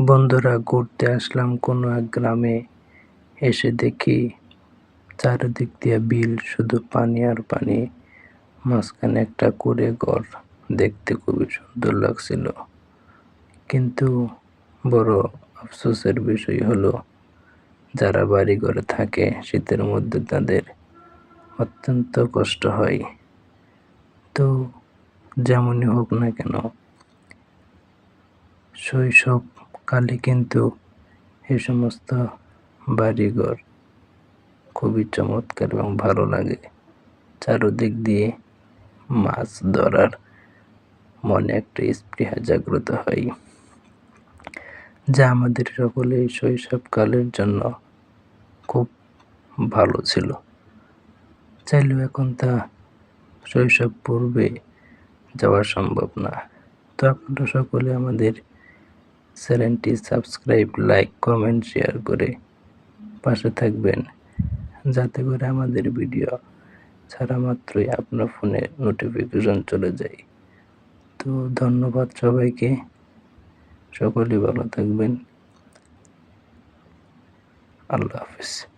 বন্ধুরা, ঘুরতে আসলাম কোনো এক গ্রামে। এসে দেখি চারিদিক দিয়ে বিল, শুধু পানি আর পানি। মাঝখানে একটা কুড়ে ঘর, দেখতে খুবই সুন্দর লাগছিল। কিন্তু বড় আফসোসের বিষয় হলো, যারা বাড়ি ঘরে থাকে, শীতের মধ্যে তাদের অত্যন্ত কষ্ট হয়। তো যেমনই হোক না কেন শৈশবকালে কিন্তু এ সমস্ত বাড়িঘর খুবই চমৎকার এবং ভালো লাগে। চারদিক দিয়ে মাছ ধরার মনে একটা স্পৃহা জাগ্রত হয়, যা আমাদের সকলেই শৈশবকালের জন্য খুব ভালো ছিল। চাইলেও এখন তা শৈশব পূর্বে যাওয়া সম্ভব না। তো আপনারা সকলে আমাদের চ্যানেলটি সাবস্ক্রাইব, লাইক, কমেন্ট, শেয়ার করে পাশে থাকবেন। যাতে করে আমাদের ভিডিও ছাড়া মাত্রই আপনার ফোনে নোটিফিকেশন চলে যায়। তো ধন্যবাদ সবাইকে। সকলেই ভালো থাকবেন। আল্লাহ হাফিজ।